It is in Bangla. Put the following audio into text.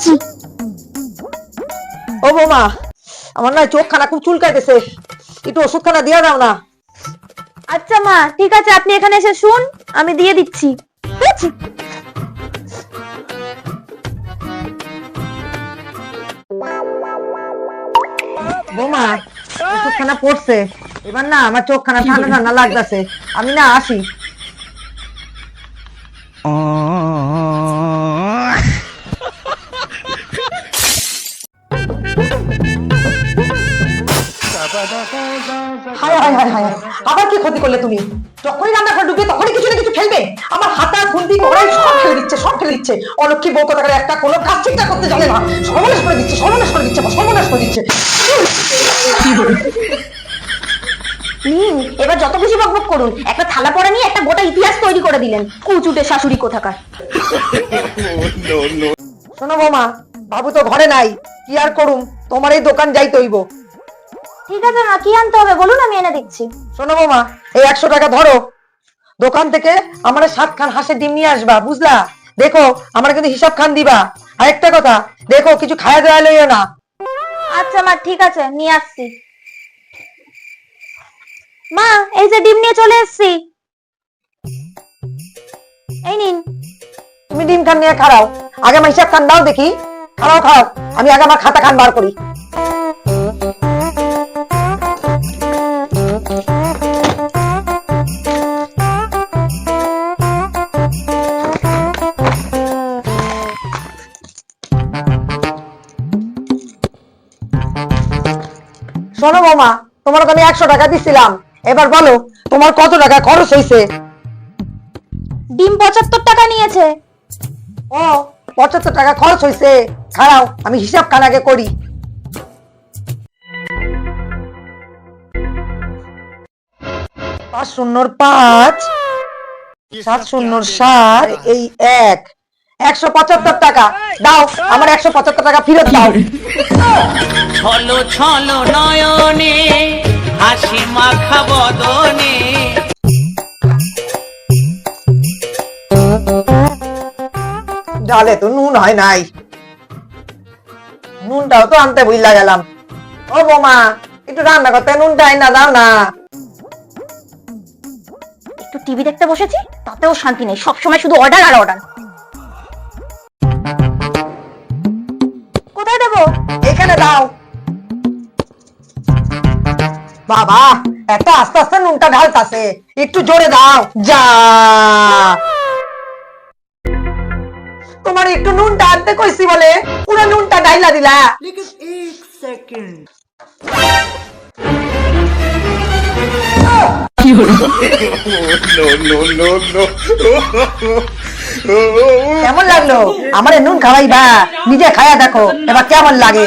দিচ্ছি ও বৌমা আমার না চোখখানা খুব চুলকাইতেছে। একটু ওষুধখানা দিয়ে দাও না। আচ্ছা মা ঠিক আছে আপনি এখানে এসে শুন আমি দিয়ে দিচ্ছি। বৌমা ওষুধখানা পড়ছে। এবার না আমার চোখখানা ঠান্ডা ঠান্ডা লাগতেছে। আমি না আসি। আবার কি ক্ষতি করলে তুমি? যখনই রান্নাঘর ঢুকবে, তখনই কিছু না কিছু ফেলবে। আমার সব ফেলে দিচ্ছে, সব ফেলে দিচ্ছে। অলক্ষী বউ একটা, কোনো কাজ করতে জানে না। সর্বনাশ করে দিচ্ছে, সর্বনাশ করে দিচ্ছে, সর্বনাশ করে দিচ্ছে। এবার যত খুশি বকবক করুন। একটা থালা পড়া নিয়ে একটা গোটা ইতিহাস তৈরি করে দিলেন। কুচুটে শাশুড়ি কোথাকার? শোনো বৌমা, বাবু তো ঘরে নাই। কি আর করুম? তোমার এই দোকান যাই হইব ঠিক আছে মা কি আনতে হবে বলুন আমি এনে দিচ্ছি। শোনো বৌমা এই একশো টাকা ধরো। দোকান থেকে আমার সাত খান হাঁসের ডিম নিয়ে আসবা বুঝলা? দেখো আমার কিন্তু হিসাব খান দিবা। আরেকটা কথা দেখো কিছু খায়া দেওয়া লইও না। আচ্ছা মা ঠিক আছে নিয়ে আসছি। মা এই যে ডিম নিয়ে চলে এসেছি। এই নিন। তুমি ডিম খান নিয়ে খারাও। আগে আমার হিসাব খান দাও দেখি। খারাও খাও আমি আগে আমার খাতা খান বার করি। শোনো বৌমা তোমার ওখানে একশো টাকা দিছিলাম। এবার বলো তোমার কত টাকা খরচ হয়েছে ডিম পঁচাত্তর টাকা নিয়েছে। ও পঁচাত্তর টাকা খরচ হয়েছে খারাও আমি হিসাব আগে করি। পাঁচ শূন্যর পাঁচ সাত শূন্যর সাত এই এক। একশো পঁচাত্তর টাকা। দাও আমার একশো পঁচাত্তর টাকা ফেরত দাও। ছলো ছলো নয়নে হাসি মাখা বদনে। ডালে তো নুন হয় নাই। নুনটাও তো আনতে বুঝলা গেলাম। ও বোমা একটু রান্না করতে নুনটা না দাও না। একটু টিভি দেখতে বসেছি তাতেও শান্তি নেই। সবসময় শুধু অর্ডার আর অর্ডার কোথায় দেবো? এখানে দাও। বাবা একটা আস্তে আস্তে নুনটা ঢালতাছে। একটু জোরে দাও। যা। তোমার একটু নুনটা আনতে কইছি বলে পুরো নুনটা ডাইলা দিলা। কেমন লাগল? আমার নুন খাওয়াই খাওয়াইবা। নিজে খায়া দেখো এবার কেমন লাগে?